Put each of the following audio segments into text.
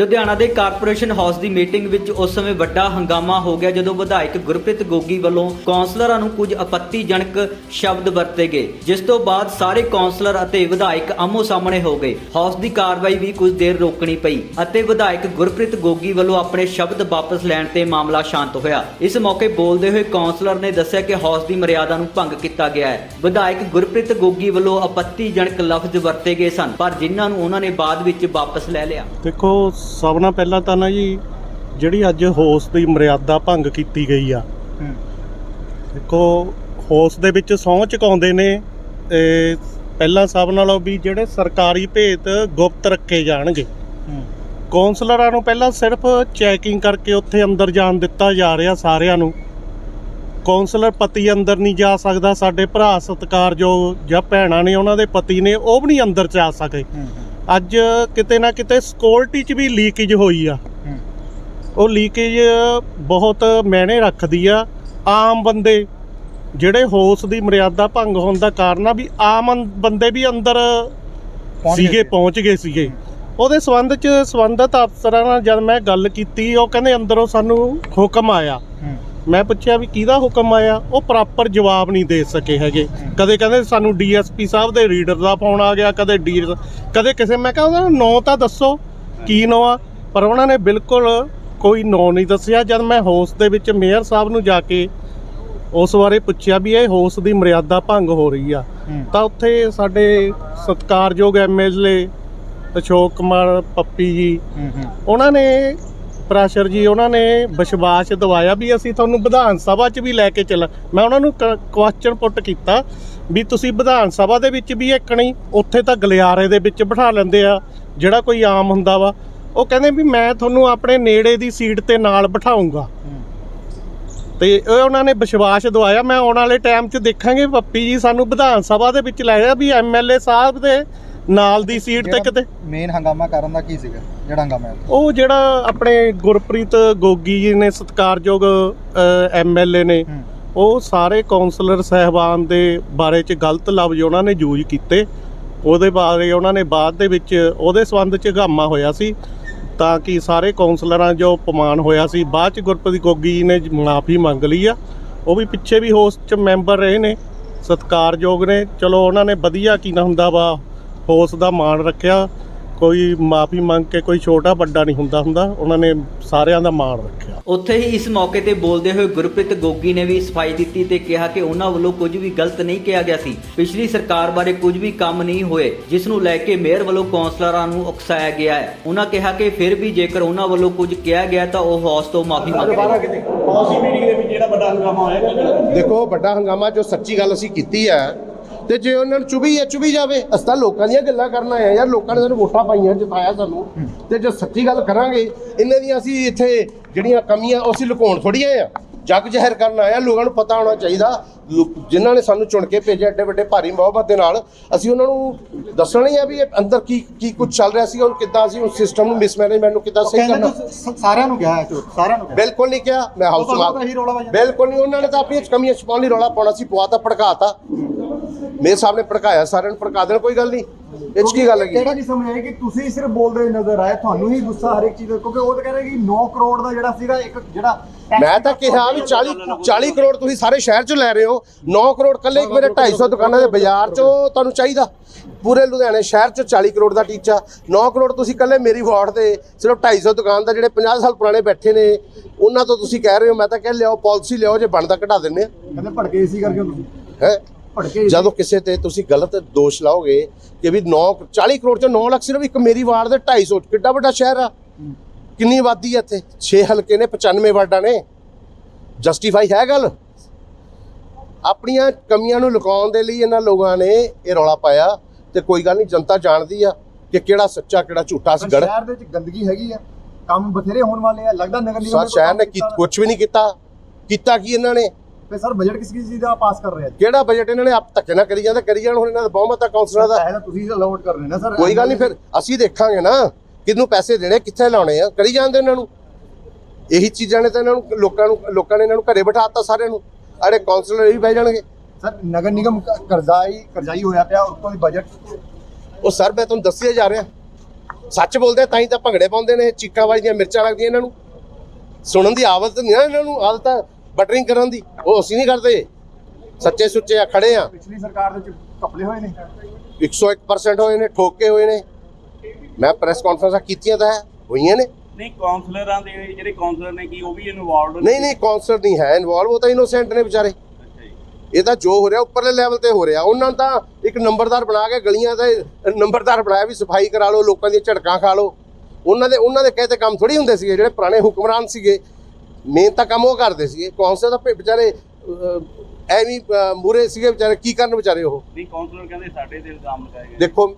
ਲੁਧਿਆਣਾ ਦੇ corporation house ਦੀ meeting ਵਿੱਚ ਉਸ ਸਮੇਂ ਵੱਡਾ ਹੰਗਾਮਾ ਹੋ ਗਿਆ ਜਦੋਂ ਵਿਧਾਇਕ ਗੁਰਪ੍ਰੀਤ ਗੋਗੀ ਵੱਲੋਂ ਕੌਂਸਲਰਾਂ ਨੂੰ ਕੁਝ ਆਪੱਤੀਜਨਕ ਸ਼ਬਦ ਵਰਤੇ ਗਏ, ਜਿਸ ਤੋਂ ਬਾਅਦ ਸਾਰੇ ਕੌਂਸਲਰ ਅਤੇ ਵਿਧਾਇਕ ਆਮੋ ਸਾਹਮਣੇ ਹੋ ਗਏ। ਹਾਊਸ ਦੀ ਕਾਰਵਾਈ ਵੀ ਕੁਝ ਦੇਰ ਰੋਕਣੀ ਪਈ ਅਤੇ ਵਿਧਾਇਕ ਗੁਰਪ੍ਰੀਤ ਗੋਗੀ ਵੱਲੋਂ ਆਪਣੇ ਸ਼ਬਦ ਵਾਪਸ ਲੈਣ ਤੇ ਮਾਮਲਾ ਸ਼ਾਂਤ ਹੋਇਆ। ਇਸ ਮੌਕੇ ਬੋਲਦੇ ਹੋਏ ਕੌਂਸਲਰ ਨੇ ਦੱਸਿਆ ਕਿ ਹਾਊਸ ਦੀ ਮਰਿਆਦਾ ਨੂੰ ਭੰਗ ਕੀਤਾ ਗਿਆ ਹੈ। ਵਿਧਾਇਕ ਗੁਰਪ੍ਰੀਤ ਗੋਗੀ ਵੱਲੋਂ ਆਪੱਤੀਜਨਕ ਲਫ਼ਜ਼ ਵਰਤੇ ਗਏ ਸਨ, ਪਰ ਜਿਨ੍ਹਾਂ ਨੂੰ ਉਹਨਾਂ ਨੇ ਬਾਅਦ ਵਿੱਚ ਵਾਪਸ ਲੈ ਲਿਆ। ਦੇਖੋ ਸਭ ਨਾਲ ਪਹਿਲਾਂ ਤਾਂ ਨਾ ਜੀ ਜਿਹੜੀ ਅੱਜ ਹੋਸ ਦੀ ਮਰਿਆਦਾ ਭੰਗ ਕੀਤੀ ਗਈ ਆ। ਦੇਖੋ ਹੋਸ ਦੇ ਵਿੱਚ ਸਹੁੰ ਚੁਕਾਉਂਦੇ ਨੇ ਤੇ ਪਹਿਲਾਂ ਸਭ ਨਾਲੋਂ ਵੀ ਜਿਹੜੇ ਸਰਕਾਰੀ ਭੇਤ ਗੁਪਤ ਰੱਖੇ ਜਾਣਗੇ। ਕੌਂਸਲਰਾਂ ਨੂੰ ਪਹਿਲਾਂ ਸਿਰਫ ਚੈਕਿੰਗ ਕਰਕੇ ਉੱਥੇ ਅੰਦਰ ਜਾਣ ਦਿੱਤਾ ਜਾ ਰਿਹਾ ਸਾਰਿਆਂ ਨੂੰ। ਕੌਂਸਲਰ ਪਤੀ ਅੰਦਰ ਨਹੀਂ ਜਾ ਸਕਦਾ ਸਾਡੇ ਭਰਾ ਸਤਿਕਾਰਯੋਗ ਜਾਂ ਭੈਣਾਂ ਨੇ ਉਹਨਾਂ ਦੇ ਪਤੀ ਨੇ ਉਹ ਵੀ ਨਹੀਂ ਅੰਦਰ ਜਾ ਸਕੇ। ਅੱਜ ਕਿਤੇ ਨਾ ਕਿਤੇ ਸਿਕਿਉਰਿਟੀ 'ਚ ਵੀ ਲੀਕੇਜ ਹੋਈ ਆ। ਉਹ ਲੀਕੇਜ ਬਹੁਤ ਮਾਇਨੇ ਰੱਖਦੀ ਆ ਆਮ ਬੰਦੇ ਜਿਹੜੇ ਹੋਸ ਦੀ ਮਰਿਆਦਾ ਭੰਗ ਹੋਣ ਦਾ ਕਾਰਨ ਆ ਵੀ ਆਮ ਬੰਦੇ ਵੀ ਅੰਦਰ ਸੀਗੇ ਪਹੁੰਚ ਗਏ ਸੀਗੇ। ਉਹਦੇ ਸੰਬੰਧ 'ਚ ਸੰਬੰਧਤ ਅਫਸਰਾਂ ਨਾਲ ਜਦ ਮੈਂ ਗੱਲ ਕੀਤੀ ਉਹ ਕਹਿੰਦੇ ਅੰਦਰੋਂ ਸਾਨੂੰ ਹੁਕਮ ਆਇਆ। ਮੈਂ ਪੁੱਛਿਆ ਵੀ ਕਿਹਦਾ ਹੁਕਮ ਆਇਆ? ਉਹ ਪ੍ਰੋਪਰ ਜਵਾਬ ਨਹੀਂ ਦੇ ਸਕੇ ਹੈਗੇ। ਕਦੇ ਕਹਿੰਦੇ ਸਾਨੂੰ ਡੀਐਸਪੀ ਸਾਹਿਬ ਦੇ ਰੀਡਰ ਦਾ ਫੋਨ ਆ ਗਿਆ ਕਦੇ ਡੀ ਕਦੇ ਕਿਸੇ ਮੈਂ ਕਿਹਾ ਉਹਦਾ ਨਾਂ ਤਾਂ ਦੱਸੋ ਕੀ ਨਾਂ ਆ? ਪਰ ਉਹਨਾਂ ਨੇ ਬਿਲਕੁਲ ਕੋਈ ਨਾਂ ਨਹੀਂ ਦੱਸਿਆ। ਜਦ ਮੈਂ ਹੋਸ ਦੇ ਵਿੱਚ ਮੇਅਰ ਸਾਹਿਬ ਨੂੰ ਜਾ ਕੇ ਉਸ ਬਾਰੇ ਪੁੱਛਿਆ ਵੀ ਇਹ ਹੋਸ ਦੀ ਮਰਿਆਦਾ ਭੰਗ ਹੋ ਰਹੀ ਆ ਤਾਂ ਉੱਥੇ ਸਾਡੇ ਸਤਿਕਾਰਯੋਗ ਐਮਐਲਏ ਅਸ਼ੋਕ ਕੁਮਾਰ ਪੱਪੀ ਜੀ ਉਹਨਾਂ ਨੇ ਪ੍ਰੈਸ਼ਰ ਜੀ, ਉਹਨਾਂ ਨੇ ਵਿਸ਼ਵਾਸ ਦਿਵਾਇਆ ਵੀ ਅਸੀਂ ਤੁਹਾਨੂੰ ਵਿਧਾਨ ਸਭਾ 'ਚ ਵੀ ਲੈ ਕੇ ਚੱਲ। ਮੈਂ ਉਹਨਾਂ ਨੂੰ ਕੁਐਸਚਨ ਪੁੱਟ ਕੀਤਾ ਵੀ ਤੁਸੀਂ ਵਿਧਾਨ ਸਭਾ ਦੇ ਵਿੱਚ ਵੀ ਇੱਕ ਨਹੀਂ, ਉੱਥੇ ਤਾਂ ਗਲਿਆਰੇ ਦੇ ਵਿੱਚ ਬਿਠਾ ਲੈਂਦੇ ਆ, ਜਿਹੜਾ ਕੋਈ ਆਮ ਹੁੰਦਾ ਵਾ। ਉਹ ਕਹਿੰਦੇ ਵੀ ਮੈਂ ਤੁਹਾਨੂੰ ਆਪਣੇ ਨੇੜੇ ਦੀ ਸੀਟ ਤੇ ਨਾਲ ਬਿਠਾਉਂਗਾ। ਤੇ ਇਹ ਉਹਨਾਂ ਨੇ ਵਿਸ਼ਵਾਸ ਦਵਾਇਆ। ਮੈਂ ਆਉਣ ਵਾਲੇ ਟਾਈਮ 'ਚ ਦੇਖਾਂਗੇ ਪੱਪੀ ਜੀ ਸਾਨੂੰ ਵਿਧਾਨ ਸਭਾ ਦੇ ਵਿੱਚ ਲੈ ਜਾ ਵੀ ਐਮਐਲਏ ਸਾਹਿਬ ਦੇ ਨਾਲ ਦੀ ਸੀਟ ਤੇ ਕਿਤੇ? ਮੇਨ ਹੰਗਾਮਾ ਕਰਨ ਦਾ ਕੀ ਸੀਗਾ? ਜਿਹੜਾ ਹੰਗਾਮਾ ਹੈ ਉਹ? ਜਿਹੜਾ ਆਪਣੇ ਗੁਰਪ੍ਰੀਤ ਗੋਗੀ ਜੀ ਨੇ ਸਤਿਕਾਰਯੋਗ ਐਮਐਲਏ ਨੇ। ਉਹ ਸਾਰੇ ਕਾਉਂਸਲਰ ਸਹਿਬਾਨ ਦੇ ਬਾਰੇ ਚ ਗਲਤ ਲਫ਼ਜ਼ ਉਹਨਾਂ ਨੇ ਯੂਜ਼ ਕੀਤੇ। ਉਹਦੇ ਬਾਰੇ ਉਹਨਾਂ ਨੇ ਬਾਅਦ ਦੇ ਵਿੱਚ ਉਹਦੇ ਸੰਬੰਧ ਚ ਹਗਾਮਾ ਹੋਇਆ ਸੀ ਤਾਂ ਕਿ ਸਾਰੇ ਕਾਉਂਸਲਰਾਂ ਜੋ ਅਪਮਾਨ ਹੋਇਆ ਸੀ ਬਾਅਦ ਚ ਗੁਰਪ੍ਰੀਤ ਗੋਗੀ ਜੀ ਨੇ ਮਾਫੀ ਮੰਗ ਲਈ ਆ। ਉਹ ਵੀ ਪਿੱਛੇ ਵੀ ਹੋਸਟ ਚ ਮੈਂਬਰ ਰਹੇ ਨੇ ਸਤਿਕਾਰਯੋਗ ਨੇ। ਚਲੋ ਉਹਨਾਂ ਨੇ ਵਧੀਆ ਕੀ ਨਾ ਹੁੰਦਾ ਵਾ ਹੋਸ ਦਾ ਮਾਣ ਰੱਖਿਆ ਕੋਈ ਮਾਫੀ ਮੰਗ ਕੇ ਕੋਈ ਛੋਟਾ ਵੱਡਾ ਨਹੀਂ ਹੁੰਦਾ ਹੁੰਦਾ ਉਹਨਾਂ ਨੇ ਸਾਰਿਆਂ ਦਾ ਮਾਣ ਰੱਖਿਆ। ਉੱਥੇ ਹੀ ਇਸ ਮੌਕੇ ਤੇ ਬੋਲਦੇ ਹੋਏ ਗੁਰਪ੍ਰੀਤ ਗੋਗੀ ਨੇ ਵੀ ਸਫ਼ਾਈ ਦਿੱਤੀ ਤੇ ਕਿਹਾ ਕਿ ਉਹਨਾਂ ਵੱਲੋਂ ਕੁਝ ਵੀ ਗਲਤ ਨਹੀਂ ਕਿਹਾ ਗਿਆ ਸੀ। ਪਿਛਲੀ ਸਰਕਾਰ ਬਾਰੇ ਕੁਝ ਵੀ ਕੰਮ ਨਹੀਂ ਹੋਏ ਜਿਸ ਨੂੰ ਲੈ ਕੇ ਮੇਅਰ ਵੱਲੋਂ ਕੌਂਸਲਰਾਂ ਨੂੰ ਉਕਸਾਇਆ ਗਿਆ ਹੈ। ਉਹਨਾਂ ਕਿਹਾ ਕਿ ਫਿਰ ਵੀ ਜੇਕਰ ਉਹਨਾਂ ਵੱਲੋਂ ਕੁਝ ਕਿਹਾ ਗਿਆ ਤਾਂ ਉਹ ਹੌਸ ਤੋਂ ਮਾਫੀ ਮੰਗਦੇ ਦੇਖੋ ਵੱਡਾ ਹੰਗਾਮਾ ਜੋ ਸੱਚੀ ਗੱਲ ਅਸੀਂ ਕੀਤੀ ਹੈ ਤੇ ਜੇ ਉਹਨਾਂ ਨੂੰ ਚੁਭੀ ਹੈ ਚੁਭੀ ਜਾਵੇ ਅਸੀਂ ਤਾਂ ਲੋਕਾਂ ਦੀਆਂ ਗੱਲਾਂ ਕਰਨ ਆਏ ਆ ਯਾਰ ਲੋਕਾਂ ਨੇ ਸਾਨੂੰ ਵੋਟਾਂ ਪਾਈਆਂ ਜਿਤਾਇਆ ਸਾਨੂੰ। ਤੇ ਜੋ ਸੱਚੀ ਗੱਲ ਕਰਾਂਗੇ ਇਹਨਾਂ ਦੀਆਂ ਅਸੀਂ ਇੱਥੇ ਜਿਹੜੀਆਂ ਕਮੀਆਂ ਉਹ ਅਸੀਂ ਲੁਕਾਉਣ ਥੋੜੀਆਂ ਆ ਜੱਗ ਜ਼ਹਿਰ ਕਰਨ ਆਇਆ ਲੋਕਾਂ ਨੂੰ ਪਤਾ ਹੋਣਾ ਚਾਹੀਦਾ। ਲੋ- ਜਿਨ੍ਹਾਂ ਨੇ ਸਾਨੂੰ ਚੁਣ ਕੇ ਭੇਜਿਆ ਏਡੇ ਵੱਡੇ ਭਾਰੀ ਮੁਹੱਬਤ ਦੇ ਨਾਲ ਅਸੀਂ ਉਹਨਾਂ ਨੂੰ ਦੱਸਣਾ ਹੀ ਆ ਵੀ ਇਹ ਅੰਦਰ ਕੀ ਕੀ ਕੁਝ ਚੱਲ ਰਿਹਾ ਸੀ ਔਰ ਕਿੱਦਾਂ ਅਸੀਂ ਉਸ ਸਿਸਟਮ ਨੂੰ ਮਿਸਮੈਨੇਜਮੈਂਟ ਨੂੰ ਕਿੱਦਾਂ ਸਹੀ ਕਰਨਾ। ਸਾਰਿਆਂ ਨੂੰ ਕਿਹਾ ਹੈ ਝੂਠ, ਸਾਰਿਆਂ ਨੂੰ ਬਿਲਕੁਲ ਨਹੀਂ ਕਿਹਾ ਮੈਂ ਹਾਊਸ ਤੁਹਾਨੂੰ ਤਾਂ ਇਹੀ ਰੌਲਾ ਮਾਰ ਵੱਜਦਾ। ਬਿਲਕੁਲ ਨਹੀਂ ਉਹਨਾਂ ਨੇ ਤਾਂ ਆਪਣੀਆਂ ਕਮੀਆਂ ਛਪਾਉਣ ਲਈ ਰੌਲਾ ਪਾਉਣਾ ਸੀ ਪਵਾਤਾ ਭੜਕਾਤਾ ਮੇਰੇ ਸਾਹਮਣੇ ਭੜਕਾਇਆ ਸਾਰਿਆਂ ਨੂੰ ਭੜਕਾ ਦੇਣ ਕੋਈ ਗੱਲ ਨਹੀਂ। ਇਹ 'ਚ ਕੀ ਗੱਲ ਹੈਗੀ? ਕਿਹੜਾ ਨਹੀਂ ਸਮਝ ਆਇਆ ਕਿ ਤੁਸੀਂ ਸਿਰਫ ਬੋਲਦੇ ਨਜ਼ਰ ਆਏ ਤੁਹਾਨੂੰ ਹੀ ਗੁੱਸਾ ਹਰ ਇੱਕ ਚੀਜ਼ ਦਾ ਕਿਉਂਕਿ ਉਹ ਤਾਂ ਕਹਿ ਰਹੇ ਕਿ 9 ਕਰੋੜ ਦਾ ਜਿਹੜਾ ਸੀਗਾ ਇੱਕ ਜਿਹੜਾ ਮੈਂ ਤਾਂ ਕਿਹਾ ਵੀ 40 40 ਕਰੋੜ ਤੁਸੀਂ ਸਾਰੇ ਸ਼ਹਿਰ 'ਚੋਂ ਲੈ ਰਹੇ ਹੋ 9 ਕਰੋੜ ਕੱਲੇ ਇੱਕ ਮੇਰੇ 250 ਦੁਕਾਨਾਂ ਦੇ ਬਾਜ਼ਾਰ 'ਚੋਂ ਤੁਹਾਨੂੰ ਚਾਹੀਦਾ। ਪੂਰੇ ਲੁਧਿਆਣੇ ਸ਼ਹਿਰ 'ਚ 40 ਕਰੋੜ ਦਾ ਟੀਚਾ। 9 ਕਰੋੜ ਤੁਸੀਂ ਕੱਲੇ ਮੇਰੀ ਵਾਰਡ ਤੇ ਸਿਰਫ 250 ਦੁਕਾਨ ਦਾ ਜਿਹੜੇ 50 ਸਾਲ ਪੁਰਾਣੇ ਬੈਠੇ ਨੇ ਉਹਨਾਂ ਤੋਂ ਤੁਸੀਂ ਕਹਿ ਰਹੇ ਹੋ ਮੈਂ ਤਾਂ ਕਹਿ ਲਿਆਓ ਪਾਲਿਸੀ ਲਿਆਓ ਜੇ ਬਣਦਾ ਘਟਾ ਦਿੰਨੇ ਕਹਿੰਦੇ ਭੜਕੇ ਸੀ ਕਰਕੇ ਤੁਸੀਂ। ਹੈ? ਭੜਕੇ ਜਦੋਂ ਕਿਸੇ ਤੇ ਤੁਸੀਂ ਗਲਤ ਦੋਸ਼ ਲਾਓਗੇ ਕਿ ਵੀ 9 40 ਕਰੋੜ ਚੋਂ 9 ਲੱਖ ਸਿਰਫ ਇੱਕ ਮੇਰੀ ਵਾਰਡ ਦੇ 250 ਕਿੱਡਾ ਵੱਡਾ ਸ਼ਹਿਰ ਆ? ਕਿੰਨੀ ਆਬਾਦੀ ਹੈ ਇੱਥੇ? 6 ਹਲਕੇ ਨੇ 95 ਵਾਰਡਾਂ ਨੇ। ਜਸਟੀਫਾਈ ਹੈ ਗੱਲ? ਆਪਣੀਆਂ ਕਮੀਆਂ ਨੂੰ ਲੁਕਾਉਣ ਦੇ ਲਈ ਇਹਨਾਂ ਲੋਕਾਂ ਨੇ ਇਹ ਰੌਲਾ ਪਾਇਆ ਤੇ ਕੋਈ ਗੱਲ ਨਹੀਂ ਜਨਤਾ ਜਾਣਦੀ ਆ ਕਿ ਕਿਹੜਾ ਸੱਚਾ ਕਿਹੜਾ ਝੂਠਾ ਸੀ ਗੜ ਸ਼ਹਿਰ ਦੇ ਵਿੱਚ ਗੰਦਗੀ ਹੈਗੀ ਆ ਕੰਮ ਬਥੇਰੇ ਹੋਣ ਵਾਲੇ ਆ ਲੱਗਦਾ ਨਗਰ ਨਿਗਮ ਸਰ ਸ਼ਹਿਰ ਨੇ ਕੁਝ ਵੀ ਨਹੀਂ ਕੀਤਾ। ਕੀਤਾ ਕੀ ਇਹਨਾਂ ਨੇ? ਤੇ ਸਰ ਬਜਟ ਕਿਸ ਕਿਸ ਚੀਜ਼ ਦਾ ਪਾਸ ਕਰ ਰਹੇ ਕਿਹੜਾ ਬਜਟ ਇਹਨਾਂ ਨੇ? ਆਪ ਧੱਕੇ ਨਾਲ ਕਰੀ ਜਾਂਦੇ ਕਰੀ ਜਾਣ ਹੁਣ ਇਹਨਾਂ ਦਾ ਬਹੁਮਤ ਆ ਕੌਂਸਲਰਾਂ ਦਾ। ਤਾਂ ਤੁਸੀਂ ਅਲਾਉਡ ਕਰ ਰਹੇ ਨਾ ਸਰ। ਕੋਈ ਗੱਲ ਨਹੀਂ ਫਿਰ ਅਸੀਂ ਦੇਖਾਂਗੇ ਨਾ ਕਿਹਨੂੰ ਪੈਸੇ ਦੇਣੇ ਕਿੱਥੇ ਲਾਉਣੇ ਆ। ਕਰੀ ਜਾਂਦੇ ਇਹਨਾਂ ਨੂੰ। ਇਹੀ ਚੀਜ਼ਾਂ ਨੇ ਤਾਂ ਇਹਨਾਂ ਨੂੰ ਲੋਕਾਂ ਨੂੰ ਲੋਕਾਂ ਨੇ ਇਹਨਾਂ ਨੂੰ ਘਰੇ ਬਿਠਾਤਾ ਸਾਰਿਆਂ ਨੂੰ। ਅਰੇ ਕਾਉਂਸਲਰ ਇਹ ਵੀ ਬਹਿ ਜਾਣਗੇ। ਸਰ ਨਗਰ ਨਿਗਮ ਕ- ਕਰਜ਼ਾਈ ਕਰਜ਼ਾਈ ਹੋਇਆ ਪਿਆ ਉੱਤੋਂ ਦੀ ਬਜਟ ਉਹ ਸਰ ਮੈਂ ਤੁਹਾਨੂੰ ਦੱਸਿਆ ਜਾ ਰਿਹਾ। ਸੱਚ ਬੋਲਦੇ ਆ, ਤਾਂ ਹੀ ਤਾਂ ਭੰਗੜੇ ਪਾਉਂਦੇ ਨੇ ਚੀਕਾਂ ਵੱਜਦੀਆਂ ਮਿਰਚਾਂ ਲੱਗਦੀਆਂ ਇਹਨਾਂ ਨੂੰ। ਸੁਣਨ ਦੀ ਆਦਤ ਨਹੀਂ ਨਾ ਇਹਨਾਂ ਨੂੰ ਆਦਤ ਆ ਬਟਰਿੰਗ ਕਰਨ ਦੀ। ਉਹ ਅਸੀਂ ਨਹੀਂ ਕਰਦੇ। ਸੱਚੇ ਸੁੱਚੇ ਆ ਖੜੇ ਆ। ਪਿਛਲੀ ਸਰਕਾਰ ਦੇ ਚ ਕਪਲੇ ਹੋਏ ਨੇ। 101% ਹੋਏ ਨੇ ਠੋਕੇ ਹੋਏ ਨੇ। ਮੈਂ ਪ੍ਰੈਸ ਕਾਨਫਰੰਸਾਂ ਕੀਤੀਆਂ ਤਾਂ ਹੈ, ਹੋਈਆਂ ਨੇ। ਨਹੀਂ ਕਾਉਂਸਲਰਾਂ ਦੇ ਜਿਹੜੇ ਕਾਉਂਸਲਰ ਨੇ ਕੀ ਉਹ ਵੀ ਇਨਵੋਲਵਡ ਨਹੀਂ ਨਹੀਂ ਕੌਂਸਲਰ ਨਹੀਂ ਹੈ ਇਨਵੋਲਵ ਉਹ ਤਾਂ ਇਨੋਸੈਂਟ ਨੇ ਵਿਚਾਰੇ। ਇਹ ਤਾਂ ਜੋ ਹੋ ਰਿਹਾ ਉੱਪਰਲੇ ਲੈਵਲ ਤੇ ਹੋ ਰਿਹਾ। ਉਹਨਾਂ ਤਾਂ ਇੱਕ ਨੰਬਰਦਾਰ ਬਣਾ ਕੇ ਗਲੀਆਂ ਦੇ ਨੰਬਰਦਾਰ ਬਣਾਇਆ ਵੀ ਸਫ਼ਾਈ ਕਰਾ ਲਓ ਲੋਕਾਂ ਦੀਆਂ ਝੜਕਾਂ ਖਾ ਲਓ। ਉਹਨਾਂ ਦੇ ਉਹਨਾਂ ਦੇ ਕਹੇ ਤੇ ਕੰਮ ਥੋੜੀ ਹੁੰਦੇ ਸੀਗੇ ਜਿਹੜੇ ਪੁਰਾਣੇ ਹੁਕਮਰਾਨ ਸੀਗੇ। ਮੇਨ ਤਾਂ ਕੰਮ ਉਹ ਕਰਦੇ ਸੀਗੇ। ਕੌਂਸਲਰ ਤਾਂ ਵਿਚਾਰੇ ਐਵੇਂ ਮੂਰੇ ਸੀਗੇ ਵਿਚਾਰੇ। ਕੀ ਕਰਨ ਵਿਚਾਰੇ ਉਹ? ਨਹੀਂ ਕਾਉਂਸਲਰ ਕਹਿੰਦੇ ਸਾਡੇ ਤੇ ਇਲਜ਼ਾਮ ਲਗਾਏ ਗਏ ਦੇਖੋ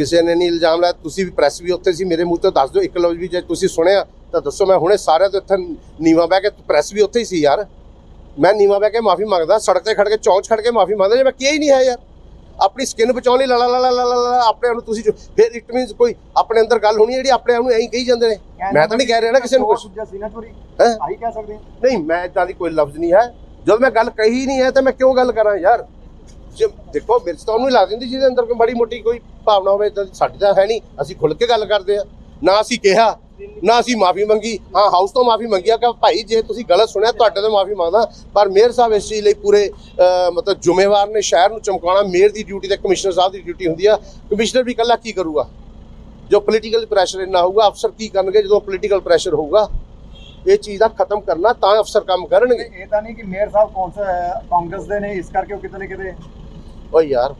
ਕਿਸੇ ਨੇ ਨਹੀਂ ਇਲਜ਼ਾਮ ਲਾਇਆ ਤੁਸੀਂ ਵੀ ਪ੍ਰੈਸ ਵੀ ਉੱਥੇ ਸੀ ਮੇਰੇ ਮੂੰਹ ਤੋਂ ਦੱਸ ਦਿਓ ਇੱਕ ਲਫ਼ਜ਼ ਵੀ ਜੇ ਤੁਸੀਂ ਸੁਣਿਆ ਤਾਂ ਦੱਸੋ ਮੈਂ ਹੁਣੇ ਸਾਰਿਆਂ ਤੋਂ ਇੱਥੇ ਨੀਵਾ ਬਹਿ ਕੇ ਪ੍ਰੈਸ ਵੀ ਉੱਥੇ ਹੀ ਸੀ ਯਾਰ। ਮੈਂ ਨੀਵਾ ਬਹਿ ਕੇ ਮਾਫੀ ਮੰਗਦਾ ਸੜਕ ਤੇ ਖੜ ਕੇ ਚੌਂਚ ਖੜ ਕੇ ਮਾਫੀ ਮੰਗਦਾ ਜੇ ਮੈਂ ਕਿਹਾ ਹੀ ਨਹੀਂ ਹੈ ਯਾਰ। ਆਪਣੀ ਸਕਿਨ ਬਚਾਉਣ ਲਈ ਲਾ ਲਾ ਲਾ ਲਾ ਲਾ ਲਾ ਲਾ ਆਪਣੇ ਆਪ ਨੂੰ ਤੁਸੀਂ ਫਿਰ ਇਟ ਮੀਨਸ ਕੋਈ ਆਪਣੇ ਅੰਦਰ ਗੱਲ ਹੋਣੀ ਜਿਹੜੀ ਆਪਣੇ ਆਪ ਨੂੰ ਐਂ ਕਹੀ ਜਾਂਦੇ ਨੇ। ਮੈਂ ਤਾਂ ਨਹੀਂ ਕਹਿ ਰਿਹਾ ਨਾ ਕਿਸੇ ਨੂੰ ਕੁਝ ਦੂਜਾ ਸੀ ਨਾ ਚੋਰੀ ਹੈਂ? ਆਹੀ ਕਹਿ ਸਕਦੇ ਹਾਂ ਨਹੀਂ ਮੈਂ ਇਦਾਂ ਦੀ ਕੋਈ ਲਫ਼ਜ਼ ਨਹੀਂ ਹੈ। ਜਦੋਂ ਮੈਂ ਗੱਲ ਕਹੀ ਨਹੀਂ ਹੈ ਤਾਂ ਮੈਂ ਕਿਉਂ ਗੱਲ ਕਰਾਂ ਯਾਰ? ਜੇ ਦੇਖੋ ਮਿਰਚ ਤਾਂ ਉਹਨੂੰ ਹੀ ਲਾ ਦਿੰਦੀ ਜਿਹਦੇ ਅੰਦਰ ਕੋਈ ਬੜੀ ਮੋਟੀ ਕੋਈ ਭਾਵਨਾ ਹੋਵੇ ਤਾਂ ਸਾਡੀ ਤਾਂ ਹੈ ਨਹੀਂ। ਅਸੀਂ ਖੁੱਲ ਕੇ ਗੱਲ ਕਰਦੇ ਆ ਨਾ ਅਸੀਂ ਕਿਹਾ ਨਾ ਅਸੀਂ ਮਾਫੀ ਮੰਗੀ। ਹਾਂ ਹਾਊਸ ਤੋਂ ਮਾਫੀ ਮੰਗੀ ਆ ਕਿ ਭਾਈ ਜੇ ਤੁਸੀਂ ਗਲਤ ਸੁਣਿਆ ਤੁਹਾਡੇ ਤੋਂ ਮਾਫੀ ਮੰਗਦਾ। ਪਰ ਮੇਅਰ ਸਾਹਿਬ ਇਸ ਚੀਜ਼ ਲਈ ਪੂਰੇ ਅਹ, ਮਤਲਬ ਜ਼ਿੰਮੇਵਾਰ ਨੇ ਸ਼ਹਿਰ ਨੂੰ ਚਮਕਾਉਣਾ। ਮੇਅਰ ਦੀ ਡਿਊਟੀ ਤੇ ਕਮਿਸ਼ਨਰ ਸਾਹਿਬ ਦੀ ਡਿਊਟੀ ਹੁੰਦੀ ਆ। ਕਮਿਸ਼ਨਰ ਵੀ ਇਕੱਲਾ ਕੀ ਕਰੂਗਾ? ਜੋ ਪੋਲੀਟੀਕਲ ਪ੍ਰੈਸ਼ਰ ਇੰਨਾ ਹੋਊਗਾ ਅਫਸਰ ਕੀ ਕਰਨਗੇ? ਜਦੋਂ ਪੋਲੀਟੀਕਲ ਪ੍ਰੈਸ਼ਰ ਹੋਊਗਾ ਇਹ ਚੀਜ਼ ਦਾ ਖਤਮ ਕਰਨਾ ਤਾਂ ਅਫਸਰ ਕੰਮ ਕਰਨਗੇ। ਇਹ ਤਾਂ ਨਹੀਂ ਕਿ ਮੇਅਰ ਸਾਹਿਬ ਕੌਂਸਲ ਕਾਂਗਰਸ ਦੇ ਨੇ ਇਸ ਕਰਕੇ ਉਹ ਕਿਤੇ ਨਾ ਕਿਤੇ ਓ ਯਾਰ।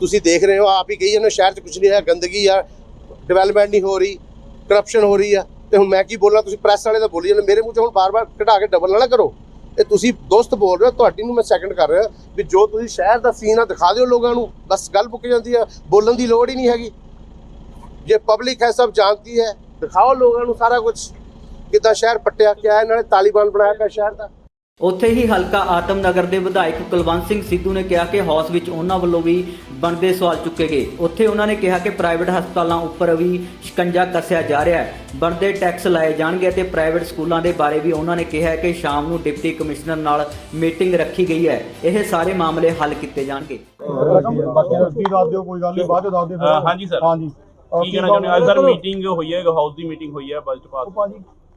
ਤੁਸੀਂ ਦੇਖ ਰਹੇ ਹੋ, ਆਪ ਹੀ ਕਹੀ ਜਾਂਦੇ ਹੋ, ਸ਼ਹਿਰ 'ਚ ਕੁਝ ਨਹੀਂ ਹੈ ਗੰਦਗੀ ਆ ਡਿਵੈਲਪਮੈਂਟ ਨਹੀਂ ਹੋ ਰਹੀ ਕਰਪਸ਼ਨ ਹੋ ਰਹੀ ਆ। ਤੇ ਹੁਣ ਮੈਂ ਕੀ ਬੋਲਾਂ, ਤੁਸੀਂ ਪ੍ਰੈਸ ਵਾਲੇ ਤਾਂ ਬੋਲੀ ਜਾਂਦੇ ਮੇਰੇ ਮੂੰਹ 'ਚ ਹੁਣ ਬਾਰ-ਬਾਰ ਕਢਾ ਕੇ ਡਬਲ ਨਾ ਕਰੋ। ਇਹ ਤੁਸੀਂ ਦੋਸਤ ਬੋਲ ਰਹੇ ਹੋ, ਤੁਹਾਡੀ ਨੂੰ ਮੈਂ ਸੈਕਿੰਡ ਕਰ ਰਿਹਾ ਵੀ ਜੋ ਤੁਸੀਂ ਸ਼ਹਿਰ ਦਾ ਸੀਨ ਆ, ਦਿਖਾ ਦਿਓ ਲੋਕਾਂ ਨੂੰ, ਬਸ ਗੱਲ ਮੁੱਕ ਜਾਂਦੀ ਆ, ਬੋਲਣ ਦੀ ਲੋੜ ਹੀ ਨਹੀਂ ਹੈਗੀ। ਜੇ ਪਬਲਿਕ ਹੈ, ਸਭ ਜਾਣਦੀ ਹੈ, ਦਿਖਾਓ ਲੋਕਾਂ ਨੂੰ ਸਾਰਾ ਕੁਝ ਕਿੱਦਾਂ ਸ਼ਹਿਰ ਪੱਟਿਆ, ਕਿਆ ਇਹਨਾਂ ਨੇ ਤਾਲੀਬਾਨ ਬਣਾਇਆ ਪਿਆ ਸ਼ਹਿਰ ਦਾ। ਉੱਥੇ ਹੀ ਹਲਕਾ ਆਤਮਨਗਰ ਦੇ ਵਿਧਾਇਕ ਕੁਲਵੰਤ ਸਿੰਘ ਸਿੱਧੂ ਨੇ ਕਿਹਾ ਕਿ ਹੌਸ ਵਿੱਚ ਉਹਨਾਂ ਵੱਲੋਂ ਵੀ ਬਣਦੇ ਸਵਾਲ ਚੁੱਕੇ ਗਏ। ਉੱਥੇ ਉਹਨਾਂ ਨੇ ਕਿਹਾ ਕਿ ਪ੍ਰਾਈਵੇਟ ਹਸਪਤਾਲਾਂ ਉੱਪਰ ਵੀ ਸ਼ਿਕੰਜਾ ਕੱਸਿਆ ਜਾ ਰਿਹਾ ਹੈ। ਬਣਦੇ ਟੈਕਸ ਲਾਏ ਜਾਣਗੇ ਤੇ ਪ੍ਰਾਈਵੇਟ ਸਕੂਲਾਂ ਦੇ ਬਾਰੇ ਵੀ ਉਹਨਾਂ ਨੇ ਕਿਹਾ ਕਿ ਸ਼ਾਮ ਨੂੰ ਡਿਪਟੀ ਕਮਿਸ਼ਨਰ ਨਾਲ ਮੀਟਿੰਗ ਰੱਖੀ ਗਈ ਹੈ। ਇਹ ਸਾਰੇ ਮਾਮਲੇ ਹੱਲ ਕੀਤੇ ਜਾਣਗੇ। ਬਾਕੀ ਰਸਤੀ ਦੱਸ ਦਿਓ ਕੋਈ ਗੱਲ ਨਹੀਂ ਬਾਅਦ ਚ ਦੱਸ ਦਿਓ ਅਹ ਹਾਂਜੀ ਸਰ। ਹਾਂਜੀ ਕੀ ਕਹਿਣਾ ਚਾਹੁੰਦੇ ਹੋ? ਅੱਜ ਸਰ ਮੀਟਿੰਗ ਹੋਈ ਹੈ ਹਾਊਸ ਦੀ ਮੀਟਿੰਗ ਹੋਈ ਹੈ ਬਜਟ ਪਾਸ।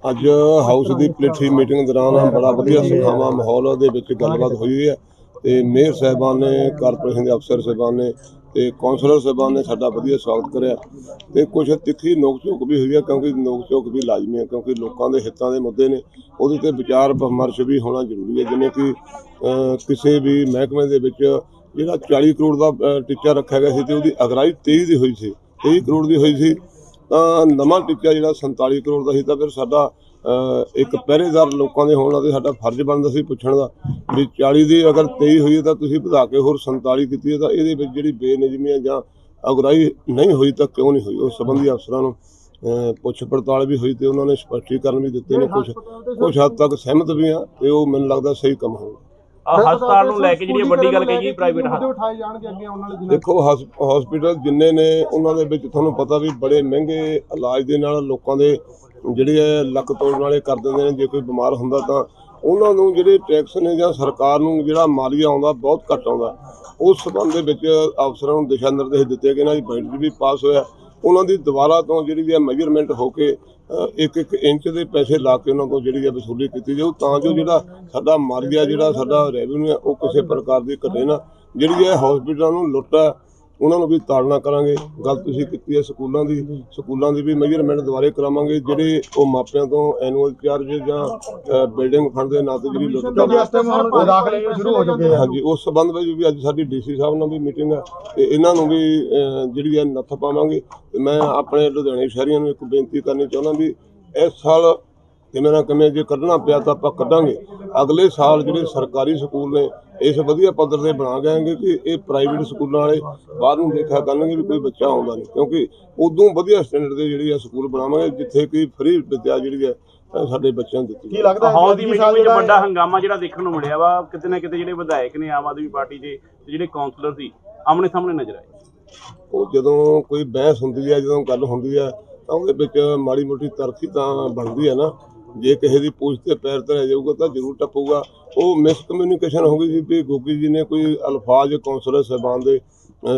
ਅੱਜ ਹਾਊਸ ਦੀ ਪਲੇਟਰੀ ਮੀਟਿੰਗ ਦੌਰਾਨ ਬੜਾ ਵਧੀਆ ਸੁਖਾਵਾਂ ਮਾਹੌਲ ਦੇ ਵਿੱਚ ਗੱਲਬਾਤ ਹੋਈ ਹੈ ਤੇ ਮੇਅਰ ਸਾਹਿਬਾਨ ਨੇ, ਕਾਰਪੋਰੇਸ਼ਨ ਦੇ ਅਫਸਰ ਸਾਹਿਬਾਨ ਨੇ ਤੇ ਕੌਂਸਲਰ ਸਾਹਿਬਾਨ ਨੇ ਸਾਡਾ ਵਧੀਆ ਸਵਾਗਤ ਕਰਿਆ। ਤੇ ਕੁਝ ਤਿੱਖੀ ਨੋਕ ਝੋਕ ਵੀ ਹੋਈ ਹੈ ਕਿਉਂਕਿ ਨੋਕ ਝੋਕ ਵੀ ਲਾਜ਼ਮੀ ਹੈ ਕਿਉਂਕਿ ਲੋਕਾਂ ਦੇ ਹਿੱਤਾਂ ਦੇ ਮੁੱਦੇ ਨੇ। ਉਹਦੇ ਤੇ ਵਿਚਾਰ ਵਿਮਰਸ਼ ਵੀ ਹੋਣਾ ਜ਼ਰੂਰੀ ਹੈ ਜਿਵੇਂ ਕਿ ਕਿਸੇ ਵੀ ਮਹਿਕਮੇ ਦੇ ਵਿੱਚ ਜਿਹੜਾ 40 ਕਰੋੜ ਦਾ ਟੀਚਾ ਰੱਖਿਆ ਗਿਆ ਸੀ ਤੇ ਉਹਦੀ ਅਗਰਾਈ 23 ਦੀ ਹੋਈ ਸੀ 23 ਕਰੋੜ ਦੀ ਹੋਈ ਸੀ। ਤਾਂ ਨਵਾਂ ਟੀਚਾ ਜਿਹੜਾ 47 ਕਰੋੜ ਦਾ ਸੀ ਤਾਂ ਫਿਰ ਸਾਡਾ ਇੱਕ ਪਹਿਰੇਦਾਰ ਲੋਕਾਂ ਦੇ ਹੋਣ ਦਾ ਸਾਡਾ ਫਰਜ਼ ਬਣਦਾ ਸੀ ਪੁੱਛਣ ਦਾ ਵੀ 40 ਦੀ ਅਗਰ 23 ਹੋਈ ਤਾਂ ਤੁਸੀਂ ਵਧਾ ਕੇ ਹੋਰ 47 ਕੀਤੀ ਹੈ ਤਾਂ ਇਹਦੇ ਵਿੱਚ ਜਿਹੜੀ ਬੇਨਿਯਮੀ ਹੈ ਜਾਂ ਅਗਰਾਈ ਨਹੀਂ ਹੋਈ ਤਾਂ ਕਿਉਂ ਨਹੀਂ ਹੋਈ? ਉਸ ਸੰਬੰਧੀ ਅਫਸਰਾਂ ਨੂੰ ਪੁੱਛ ਪੜਤਾਲ ਵੀ ਹੋਈ ਤੇ ਉਹਨਾਂ ਨੇ ਸਪਸ਼ਟੀਕਰਨ ਵੀ ਦਿੱਤੇ ਨੇ ਕੁਝ ਕੁਝ ਹੱਦ ਤੱਕ ਸਹਿਮਤ ਵੀ ਆ ਤੇ ਉਹ ਮੈਨੂੰ ਲੱਗਦਾ ਸਹੀ ਕੰਮ ਹੋਊਗਾ। ਹਸਪਤਾਲ ਨੂੰ ਲੈ ਕੇ ਜਿਹੜੀ ਇਹ ਵੱਡੀ ਗੱਲ ਕਹੀ ਗਈ ਪ੍ਰਾਈਵੇਟ ਹਸਪਤਾਲ ਉਠਾਏ ਜਾਣਗੇ ਅੱਗੇ ਆਉਣ ਵਾਲੇ ਦਿਨਾਂ ਦੇਖੋ ਹਸਪੀਟਲ ਜਿੰਨੇ ਨੇ ਉਹਨਾਂ ਦੇ ਵਿੱਚ ਤੁਹਾਨੂੰ ਪਤਾ ਵੀ ਬੜੇ ਮਹਿੰਗੇ ਇਲਾਜ ਦੇ ਨਾਲ ਲੋਕਾਂ ਦੇ ਜਿਹੜੇ ਹੈ ਲੱਕ ਤੋੜਨ ਵਾਲੇ ਕਰ ਦਿੰਦੇ ਨੇ ਜੇ ਕੋਈ ਬਿਮਾਰ ਹੁੰਦਾ ਤਾਂ ਉਹਨਾਂ ਨੂੰ ਜਿਹੜੇ ਟੈਕਸ ਨੇ ਜਾਂ ਸਰਕਾਰ ਨੂੰ ਜਿਹੜਾ ਮਾਲੀਆ ਆਉਂਦਾ ਬਹੁਤ ਘੱਟ ਆਉਂਦਾ। ਉਸ ਸਬੰਧ ਦੇ ਵਿੱਚ ਅਫਸਰਾਂ ਨੂੰ ਦਿਸ਼ਾ ਨਿਰਦੇਸ਼ ਦਿੱਤੇ ਗਏ ਇਹਨਾਂ ਦੀ ਬਜਟ ਵੀ ਪਾਸ ਹੋਇਆ। ਉਹਨਾਂ ਦੀ ਦੁਬਾਰਾ ਤੋਂ ਜਿਹੜੀ ਹੈ ਮੈਜਰਮੈਂਟ ਹੋ ਕੇ ਇੱਕ ਇੱਕ ਇੰਚ ਦੇ ਪੈਸੇ ਲਾ ਕੇ ਉਹਨਾਂ ਤੋਂ ਜਿਹੜੀ ਹੈ ਵਸੂਲੀ ਕੀਤੀ ਜਾਊ, ਤਾਂ ਜੋ ਜਿਹੜਾ ਸਾਡਾ ਮਾਲੀਆ ਜਿਹੜਾ ਸਾਡਾ ਰੈਵਨਿਊ ਹੈ, ਉਹ ਕਿਸੇ ਪ੍ਰਕਾਰ ਦੀ ਘਟੇ ਨਾ। ਜਿਹੜੀ ਹੈ ਹਸਪੀਟਲਾਂ ਨੂੰ ਲੁੱਟ ਹੈ ਉਹਨਾਂ ਨੂੰ ਵੀ ਤਾੜਨਾ ਕਰਾਂਗੇ। ਗੱਲ ਤੁਸੀਂ ਕੀਤੀ ਹੈ ਸਕੂਲਾਂ ਦੀ। ਸਕੂਲਾਂ ਦੀ ਵੀ ਮੈਜਰਮੈਂਟ ਦੁਬਾਰੇ ਕਰਾਵਾਂਗੇ। ਜਿਹੜੇ ਉਹ ਮਾਪਿਆਂ ਤੋਂ ਐਨੂਅਲ ਚਾਰਜ ਜਾਂ ਬਿਲਡਿੰਗ ਫੰਡ ਦੇ ਨਾਂ ਤੇ ਜਿਹੜੀ ਲੁੱਟ ਹੁਣ ਦਾਖਲੇ ਸ਼ੁਰੂ ਹੋ ਚੁੱਕੇ ਆ। ਹਾਂਜੀ ਉਸ ਸਬੰਧ ਵਿੱਚ ਵੀ ਅੱਜ ਸਾਡੀ ਡੀਸੀ ਸਾਹਿਬ ਨਾਲ ਵੀ ਮੀਟਿੰਗ ਹੈ ਤੇ ਇਹਨਾਂ ਨੂੰ ਵੀ ਜਿਹੜੀ ਹੈ ਨੱਥ ਪਾਵਾਂਗੇ। ਤੇ ਮੈਂ ਆਪਣੇ ਲੁਧਿਆਣੇ ਸ਼ਹਿਰੀਆਂ ਨੂੰ ਇੱਕ ਬੇਨਤੀ ਕਰਨੀ ਚਾਹੁੰਦਾ ਵੀ ਇਸ ਸਾਲ ਕਿਵੇਂ ਨਾ ਕਿਵੇਂ ਜੇ ਕੱਢਣਾ ਪਿਆ ਤਾਂ ਆਪਾਂ ਕੱਢਾਂਗੇ। ਅਗਲੇ ਸਾਲ ਜਿਹੜੇ ਸਰਕਾਰੀ ਸਕੂਲ ਨੇ ਇਸ ਵਧੀਆ ਪੱਧਰ ਤੇ ਬਣਾ ਗਏਗੇ ਕਿ ਇਹ ਪ੍ਰਾਈਵੇਟ ਸਕੂਲਾਂ ਵਾਲੇ ਬਾਹਰ ਨੂੰ ਦੇਖਿਆ ਕਰਨਗੇ ਵੀ ਕੋਈ ਬੱਚਾ ਆਉਂਦਾ ਨਹੀਂ। ਕਿਉਂਕਿ ਉਦੋਂ ਵਧੀਆ ਸਟੈਂਡਰਡ ਦੇ ਜਿਹੜੀ ਆ ਸਕੂਲ ਬਣਾਵਾਂਗੇ ਜਿੱਥੇ ਕਿ ਫ੍ਰੀ ਵਿਦਿਆ ਜਿਹੜੀ ਹੈ ਸਾਡੇ ਬੱਚਿਆਂ ਨੂੰ ਦਿੱਤੀ ਕੀ ਲੱਗਦਾ ਹਾਊਸ ਦੀ ਮੀਟਿੰਗ ਵਿੱਚ ਵੱਡਾ ਹੰਗਾਮਾ ਜਿਹੜਾ ਦੇਖਣ ਨੂੰ ਮਿਲਿਆ ਵਾ ਕਿਤੇ ਨਾ ਕਿਤੇ ਜਿਹੜੇ ਵਿਧਾਇਕ ਨੇ ਆਮ ਆਦਮੀ ਪਾਰਟੀ ਦੇ ਤੇ ਜਿਹੜੇ ਕਾਉਂਸਲਰ ਸੀ ਆਮਣੇ ਸਾਹਮਣੇ ਨਜ਼ਰ ਆਏ। ਉਹ ਜਦੋਂ ਕੋਈ ਬਹਿਸ ਹੁੰਦੀ ਹੈ ਜਦੋਂ ਗੱਲ ਹੁੰਦੀ ਹੈ ਤਾਂ ਉਹਦੇ ਵਿੱਚ ਮਾੜੀ ਮੋਟੀ ਤਰਫੀ ਤਾਂ ਬਣਦੀ ਹੈ ਨਾ। ਜੇ ਕਿਸੇ ਦੀ ਪੂਛ ਤੇ ਪੈਰ ਧਰਿਆ ਜਾਊਗਾ ਤਾਂ ਜ਼ਰੂਰ ਟੱਪੂਗਾ। ਉਹ ਮਿਸ ਕਮਿਊਨੀਕੇਸ਼ਨ ਹੋ ਗਈ ਸੀ ਵੀ ਗੋਗੀ ਜੀ ਨੇ ਕੋਈ ਅਲਫਾਜ਼ ਕੌਂਸਲਰ ਸਾਹਿਬਾਨ ਦੇ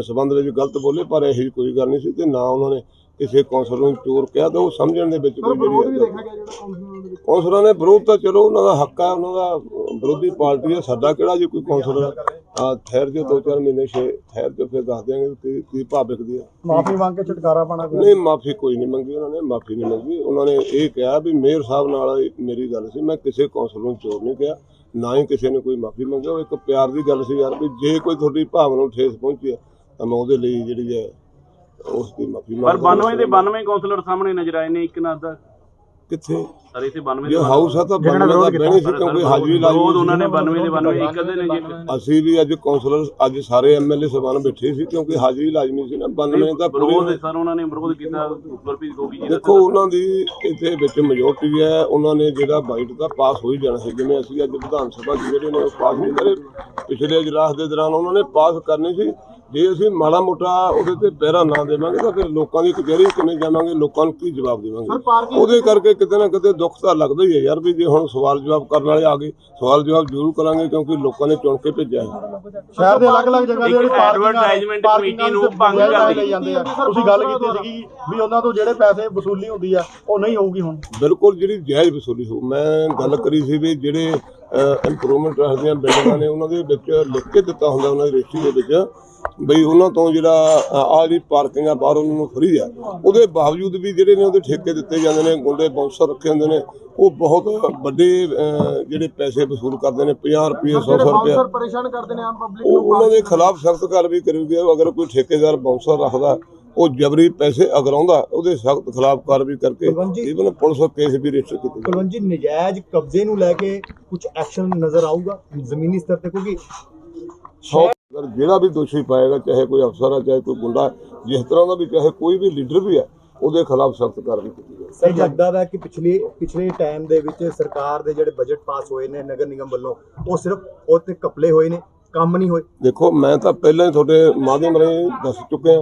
ਸੰਬੰਧ ਵਿੱਚ ਗਲਤ ਬੋਲੇ ਪਰ ਇਹੋ ਕੋਈ ਗੱਲ ਨਹੀਂ ਸੀ ਤੇ ਨਾ ਉਹਨਾਂ ਨੇ ਕਿਸੇ ਕੌਂਸਲਰ ਨੂੰ ਚੋਰ ਕਿਹਾ ਤਾਂ ਉਹ ਸਮਝਣ ਦੇ ਵਿੱਚ ਕੋਈ ਜਿਹੜੀ ਹੈ ਕੌਂਸਲਰਾਂ ਨੇ ਵਿਰੋਧ ਤਾਂ ਚਲੋ ਉਹਨਾਂ ਦਾ ਹੱਕ ਹੈ ਉਹਨਾਂ ਦਾ ਵਿਰੋਧੀ ਪਾਰਟੀ ਹੈ ਸਾਡਾ ਕਿਹੜਾ ਜੇ ਕੋਈ ਕੌਂਸਲਰ ਆ ਠਹਿਰ ਜੋ ਦੋ ਚਾਰ ਮਹੀਨੇ ਛੇ ਠਹਿਰ ਜੋ ਫਿਰ ਦੱਸ ਦਿਆਂਗੇ ਕਿ ਕੀ ਭਾਅ ਵਿਕਦੀ ਹੈ ਮਾਫੀ ਮੰਗ ਕੇ ਛੁਟਕਾਰਾ ਪਾਣਾ ਨਹੀਂ ਮਾਫੀ ਕੋਈ ਨਹੀਂ ਮੰਗੀ ਉਹਨਾਂ ਨੇ ਮਾਫੀ ਨਹੀਂ ਮੰਗੀ। ਉਹਨਾਂ ਨੇ ਇਹ ਕਿਹਾ ਵੀ ਮੇਅਰ ਸਾਹਿਬ ਨਾਲ ਮੇਰੀ ਗੱਲ ਸੀ ਮੈਂ ਕਿਸੇ ਕੌਂਸਲ ਨੂੰ ਚੋਰ ਨਹੀਂ ਕਿਹਾ ਨਾ ਹੀ ਕਿਸੇ ਨੇ ਕੋਈ ਮਾਫੀ ਮੰਗੀ। ਉਹ ਇੱਕ ਪਿਆਰ ਦੀ ਗੱਲ ਸੀ ਯਾਰ ਵੀ ਜੇ ਕੋਈ ਤੁਹਾਡੀ ਭਾਵਨਾ ਨੂੰ ਠੇਸ ਪਹੁੰਚੀ ਹੈ ਤਾਂ ਮੈਂ ਉਹਦੇ ਲਈ ਜਿਹੜੀ ਹੈ ਉਸ ਦੀ ਮਾਫੀ ਪਰ ਮੰਗਦਾ। 92 ਦੇ 92 ਕਾਉਂਸਲਰ ਸਾਹਮਣੇ ਨਜ਼ਰ ਆਏ ਨੇ ਇੱਕ ਨਾ ਅੱਧਾ ਕਿੱਥੇ? ਸਰ ਇਥੇ 92 ਜੇ ਹਾਊਸ ਆ ਤਾਂ ਬੰਦ ਦਾ ਬਹਿਣੀ ਸੀ ਕਿਉਂਕਿ ਹਾਜ਼ਰੀ ਵਿਰੋਧ ਲਾਜ਼ਮੀ ਉਹਨਾਂ ਨੇ ਸੀ 92 ਦੇ 92 ਇੱਕ ਅੱਧੇ ਨੇ ਜੀ। ਅਸੀਂ ਵੀ ਅੱਜ ਕੌਂਸਲਰ ਅੱਜ ਸਾਰੇ ਐਮਐਲਏ ਸਭਾਨ ਬੈਠੇ ਸੀ ਕਿਉਂਕਿ ਹਾਜ਼ਰੀ ਲਾਜ਼ਮੀ ਸੀ ਨਾ 92 ਦਾ ਵਿਰੋਧ ਸਰ ਉਹਨਾਂ ਨੇ ਵਿਰੋਧ ਕੀਤਾ ਗੁਰਪ੍ਰੀਤ ਗੋਗੀ ਜੀ ਦਾ ਦੇਖੋ ਉਹਨਾਂ ਦੀ ਇੱਥੇ ਵਿੱਚ ਮੈਜੋਰਟੀ ਹੈ ਉਹਨਾਂ ਨੇ ਜਿਹੜਾ ਬਾਈਟ ਦਾ ਪਾਸ ਹੋ ਹੀ ਜਾਣਾ ਸੀ। ਜਿਵੇਂ ਅਸੀਂ ਅੱਜ ਵਿਧਾਨ ਸਭਾ ਜਿਹੜੇ ਨੇ ਪਾਸ ਨਹੀਂ ਕਰੇ ਪਿਛਲੇ ਇਜਲਾਸ ਦੇ ਦੌਰਾਨ ਉਹਨਾਂ ਨੇ ਪਾਸ ਕਰਨੀ ਸੀ। ਜੇ ਅਸੀਂ ਮਾੜਾ ਮੋਟਾ ਉਹਦੇ ਤੇ ਪਹਿਰਾ ਨਾ ਦੇਵਾਂਗੇ ਤਾਂ ਫਿਰ ਲੋਕਾਂ ਦੀ ਕਚਹਿਰੀ ਕਿਵੇਂ ਜਾਵਾਂਗੇ ਲੋਕਾਂ ਨੂੰ ਕੀ ਜਵਾਬ ਦੇਵਾਂਗੇ? ਉਹਦੇ ਕਰਕੇ ਕਿਤੇ ਨਾ ਕਿਤੇ ਦੁੱਖ ਤਾਂ ਲੱਗਦਾ ਹੀ ਹੈ ਯਾਰ ਵੀ ਜੇ ਹੁਣ ਸਵਾਲ ਜਵਾਬ ਕਰਨ ਵਾਲੇ ਆ ਗਏ ਸਵਾਲ ਜਵਾਬ ਜ਼ਰੂਰ ਕਰਾਂਗੇ ਕਿਉਂਕਿ ਲੋਕਾਂ ਨੇ ਚੁਣ ਕੇ ਭੇਜਿਆ ਹੈ। ਸ਼ਹਿਰ ਦੇ ਅਲੱਗ-ਅਲੱਗ ਜਗ੍ਹਾ ਦੇ ਜਿਹੜੀ advertisement committee ਨੂੰ ਭੰਗ ਕਰ ਲਈ ਜਾਂਦੇ ਆ। ਤੁਸੀਂ ਗੱਲ ਕੀਤੀ ਸੀਗੀ ਵੀ ਉਹਨਾਂ ਤੋਂ ਜਿਹੜੇ ਪੈਸੇ ਵਸੂਲੀ ਹੁੰਦੀ ਆ ਉਹ ਨਹੀਂ ਹੋਊਗੀ ਹੁਣ। ਬਿਲਕੁਲ ਜਿਹੜੀ ਜਾਇਜ਼ ਵਸੂਲੀ ਹੋ ਮੈਂ ਗੱਲ ਕਰੀ ਸੀ ਵੀ ਜਿਹੜੇ ਇੰਪਰੂਵਮੈਂਟ ਟਰਸਟ ਦੀਆਂ ਬਿਲਡਿੰਗਾਂ ਨੇ ਉਹਨਾਂ ਦੇ ਵਿੱਚ ਲਿਖ ਕੇ ਦਿੱਤਾ ਹੁੰਦਾ ਉਹਨਾਂ ਦੀ ਰਜਿਸਟਰੀ ਦੇ ਵਿੱਚ। ਬਈ ਉਹਨਾਂ ਤੋਂ ਜਿਹੜਾ ਆਹ ਜਿਹੜੀ ਪਾਰਕਿੰਗ ਆ ਬਾਹਰ ਉਹਨਾਂ ਨੂੰ ਫਰੀ ਆ। ਉਹਦੇ ਬਾਵਜੂਦ ਵੀ ਜਿਹੜੇ ਨੇ ਉਹਦੇ ਠੇਕੇ ਦਿੱਤੇ ਜਾਂਦੇ ਨੇ ਗੁੰਡੇ ਬਾਉਂਸਰ ਰੱਖੇ ਹੁੰਦੇ ਨੇ ਉਹ ਬਹੁਤ ਵੱਡੇ ਜਿਹੜੇ ਪੈਸੇ ਵਸੂਲ ਕਰਦੇ ਨੇ 50 ਰੁਪਏ 100 ਰੁਪਏ। ਪਰੇਸ਼ਾਨ ਕਰਦੇ ਨੇ ਆਮ ਪਬਲਿਕ ਉਹ ਉਹਨਾਂ ਦੇ ਖਿਲਾਫ ਸਖਤ ਕਾਰਵਾਈ ਕਰੂਗੇ ਅਗਰ ਕੋਈ ਠੇਕੇਦਾਰ ਬਾਉਂਸਰ ਰੱਖਦਾ ਉਹ ਜਬਰੀ ਪੈਸੇ ਅਗਰਾਉਂਦਾ ਉਹਦੇ ਸਖਤ ਖਿਲਾਫ ਕਾਰਵਾਈ ਕਰਕੇ ਇਵਨ ਪੁਲਿਸ ਕੇਸ ਵੀ ਰਜਿਸਟਰ ਕੀਤੇ ਜਾਣ। ਕੁਲਵੰਤ ਜੀ ਨਜਾਇਜ਼ ਕਬਜ਼ੇ ਨੂੰ ਲੈ ਕੇ ਕੁਝ ਐਕਸ਼ਨ ਨਜ਼ਰ ਆਊਗਾ ਜ਼ਮੀਨੀ ਸਤਰ ਤੇ? ਕਿਉਂਕਿ ਜਿਹੜਾ ਵੀ ਦੋਸ਼ੀ ਪਾਏਗਾ ਚਾਹੇ ਕੋਈ ਅਫਸਰ ਆ ਚਾਹੇ ਕੋਈ ਗੁੰਡਾ ਜਿਸ ਤਰ੍ਹਾਂ ਦਾ ਵੀ ਚਾਹੇ ਕੋਈ ਵੀ ਲੀਡਰ ਵੀ ਹੈ ਉਹਦੇ ਖਿਲਾਫ ਸਖਤ ਕਾਰਵਾਈ ਕੀਤੀ ਜਾਵੇ ਸਰ ਲੱਗਦਾ ਹੈ ਕਿ ਪਿਛਲੇ ਪਿਛਲੇ ਟਾਈਮ ਦੇ ਵਿੱਚ ਸਰਕਾਰ ਦੇ ਜਿਹੜੇ ਬਜਟ ਪਾਸ ਹੋਏ ਨੇ ਨਗਰ ਨਿਗਮ ਵੱਲੋਂ ਉਹ ਸਿਰਫ ਉਹ ਤੇ ਕਪਲੇ ਹੋਏ ਨੇ ਕੰਮ ਨਹੀਂ ਹੋਏ। ਦੇਖੋ ਮੈਂ ਤਾਂ ਪਹਿਲਾਂ ਹੀ ਤੁਹਾਡੇ ਮਾਧਿਅਮ ਰਾਹੀਂ ਦੱਸ ਚੁੱਕਿਆ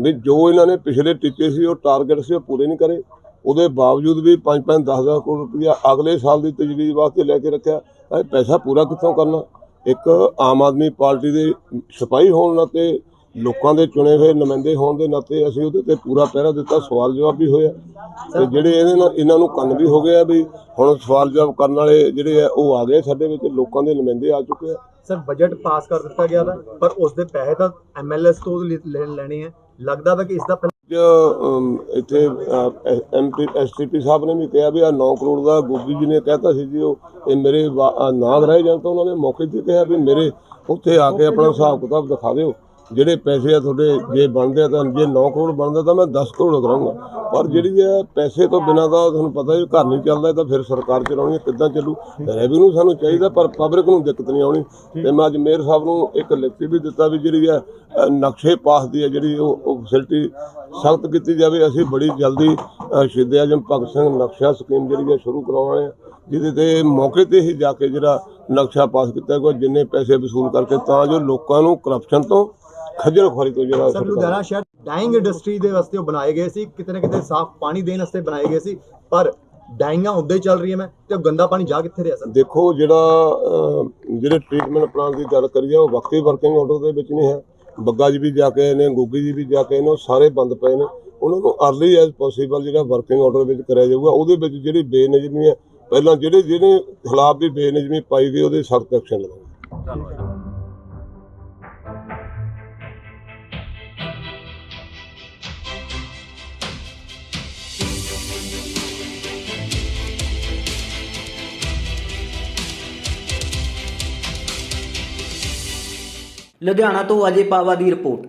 ਵੀ ਜੋ ਇਹਨਾਂ ਨੇ ਪਿਛਲੇ ਟੀਚੇ ਸੀ ਉਹ ਟਾਰਗੇਟ ਸੀ ਉਹ ਪੂਰੇ ਨਹੀਂ ਕਰੇ। ਉਹਦੇ ਬਾਵਜੂਦ ਵੀ 5-5 10-10 ਕਰੋੜ ਰੁਪਇਆ ਅਗਲੇ ਸਾਲ ਦੀ ਤਜਵੀਜ਼ ਵਾਸਤੇ ਲੈ ਕੇ ਰੱਖਿਆ। ਇਹ ਪੈਸਾ ਪੂਰਾ ਕਿੱਥੋਂ ਕਰਨਾ? ਇੱਕ ਆਮ ਆਦਮੀ ਪਾਰਟੀ ਦੇ ਸਿਪਾਹੀ ਹੋਣ ਨਾਤੇ, ਲੋਕਾਂ ਦੇ ਚੁਣੇ ਹੋਏ ਨੁਮਾਇੰਦੇ ਹੋਣ ਦੇ ਨਾਤੇ ਅਸੀਂ ਉਹਦੇ ਤੇ ਪੂਰਾ ਪਹਿਰਾ ਦਿੱਤਾ, ਸਵਾਲ ਜਵਾਬ ਵੀ ਹੋਇਆ। ਤੇ ਜਿਹੜੇ ਇਹਦੇ ਨਾਲ ਇਹਨਾਂ ਨੂੰ ਕੰਨ ਵੀ ਹੋ ਗਿਆ ਵੀ ਹੁਣ ਸਵਾਲ ਜਵਾਬ ਕਰਨ ਵਾਲੇ ਜਿਹੜੇ ਆ, ਉਹ ਆ ਗਏ ਸਾਡੇ ਵਿੱਚ, ਲੋਕਾਂ ਦੇ ਨੁਮਾਇੰਦੇ ਆ ਚੁੱਕੇ ਆ। ਸਰ ਬਜਟ ਪਾਸ ਕਰ ਦਿੱਤਾ ਗਿਆ ਵਾ, ਪਰ ਉਸ ਦੇ ਪੈਸੇ ਤਾਂ ਐਮਐਲਐਸ ਤੋਂ ਲੈ- ਲੈ- ਲੈਣੇ ਆ। ਲੱਗਦਾ ਵਾ ਕਿ ਇਸ ਦਾ ਇੱਥੇ ਐਮਪੀ ਐਸਟੀਪੀ ਸਾਹਿਬ ਨੇ ਵੀ ਕਿਹਾ ਵੀ ਆ 9 ਕਰੋੜ ਦਾ ਗੋਗੀ ਜੀ ਨੇ ਕਹਿਤਾ ਸੀ ਜੀ ਉਹ ਇਹ ਮੇਰੇ ਵਾ- ਅ, ਨਾਂ ਰਹਿ ਜਾਣ ਤਾਂ ਉਹਨਾਂ ਨੇ ਮੌਕੇ ਤੇ ਕਿਹਾ ਵੀ ਮੇਰੇ ਉੱਥੇ ਆ ਕੇ ਆਪਣਾ ਹਿਸਾਬ ਕਿਤਾਬ ਦਿਖਾ ਦਿਓ। ਜਿਹੜੇ ਪੈਸੇ ਆ ਤੁਹਾਡੇ ਜੇ ਬਣਦੇ ਆ ਤਾਂ ਜੇ 9 ਕਰੋੜ ਬਣਦਾ ਤਾਂ ਮੈਂ 10 ਕਰੋੜ ਕਰਾਂਗਾ। ਪਰ ਜਿਹੜੀ ਹੈ ਪੈਸੇ ਤੋਂ ਬਿਨਾਂ ਤਾਂ ਤੁਹਾਨੂੰ ਪਤਾ ਹੀ ਘਰ ਨਹੀਂ ਚੱਲਦਾ ਤਾਂ ਫਿਰ ਸਰਕਾਰ ਚਲਾਉਣੀ ਹੈ, ਕਿੱਦਾਂ ਚੱਲੂ? ਰੈਵਨਿਊ ਸਾਨੂੰ ਚਾਹੀਦਾ ਪਰ ਪਬਲਿਕ ਨੂੰ ਦਿੱਕਤ ਨਹੀਂ ਆਉਣੀ। ਤੇ ਮੈਂ ਅੱਜ ਮੇਅਰ ਸਾਹਿਬ ਨੂੰ ਇੱਕ ਲਿਖਤੀ ਵੀ ਦਿੱਤਾ ਵੀ ਜਿਹੜੀ ਹੈ ਨਕਸ਼ੇ ਪਾਸ ਦੀ ਹੈ ਜਿਹੜੀ ਉਹ ਉਹ ਫੈਸਿਲਿਟੀ ਸਖਤ ਕੀਤੀ ਜਾਵੇ। ਅਸੀਂ ਬੜੀ ਜਲਦੀ ਸ਼ਹੀਦ ਆਜਮ ਭਗਤ ਸਿੰਘ ਨਕਸ਼ਾ ਸਕੀਮ ਜਿਹੜੀ ਹੈ ਸ਼ੁਰੂ ਕਰਾਉਣੇ ਆ। ਜਿਹਦੇ ਤੇ ਮੌਕੇ ਤੇ ਹੀ ਜਾ ਕੇ ਜਿਹੜਾ ਨਕਸ਼ਾ ਪਾਸ ਕੀਤਾ ਗਿਆ ਜਿੰਨੇ ਪੈਸੇ ਵਸੂਲ ਕਰਕੇ ਤਾਂ ਜੋ ਲੋਕਾਂ ਨੂੰ ਕਰਪਸ਼ਨ ਤੋਂ ਖੱਜਲ ਖੁਆਰੀ ਤੋਂ ਜਿਹੜਾ ਸਰ ਲੁਧਿਆਣਾ ਸ਼ਹਿਰ ਡਾਈਂਗ ਇੰਡਸਟਰੀ ਦੇ ਵਾਸਤੇ ਉਹ ਬਣਾਏ ਗਏ ਸੀ ਕਿਤੇ ਨਾ ਕਿਤੇ ਸਾਫ਼ ਪਾਣੀ ਦੇਣ ਵਾਸਤੇ ਬਣਾਏ ਗਏ ਸੀ ਪਰ ਡਾਈਂਗਾਂ ਉੱਦਾਂ ਹੀ ਚੱਲ ਰਹੀਆਂ ਮੈਂ ਤੇ ਉਹ ਗੰਦਾ ਪਾਣੀ ਜਾ ਕਿੱਥੇ ਰਿਹਾ ਸਰ? ਦੇਖੋ ਜਿਹੜਾ ਅਹ, ਜਿਹੜੇ ਟ੍ਰੀਟਮੈਂਟ ਪਲਾਂਟ ਦੀ ਗੱਲ ਕਰੀਏ ਉਹ ਵਕਤੀ ਵਰਕਿੰਗ ਆਰਡਰ ਦੇ ਵਿੱਚ ਨਹੀਂ ਹੈ। ਬੱਗਾ ਜੀ ਵੀ ਜਾ ਕੇ ਆਏ ਨੇ ਗੋਗੀ ਜੀ ਵੀ ਜਾ ਕੇ ਆਏ ਨੇ ਉਹ ਸਾਰੇ ਬੰਦ ਪਏ ਨੇ। ਉਹਨਾਂ ਨੂੰ ਅਰਲੀ ਐਜ਼ ਪੋਸੀਬਲ ਜਿਹੜਾ ਵਰਕਿੰਗ ਆਰਡਰ ਵਿੱਚ ਕਰਿਆ ਜਾਊਗਾ ਉਹਦੇ ਵਿੱਚ ਜਿਹੜੀ ਬੇਨਿਯਮੀ ਹੈ ਪਹਿਲਾਂ ਜਿਹੜੇ ਜਿਹੜੇ ਖਿਲਾਫ ਵੀ ਬੇਨਿਯਮੀ ਪਾਈ ਗਈ ਉਹਦੇ ਸਖਤ ਐਕਸ਼ਨ ਲਵਾਂਗੇ। ਲੁਧਿਆਣਾ ਤੋਂ ਅਜੇ ਪਾਵਾ ਦੀ ਰਿਪੋਰਟ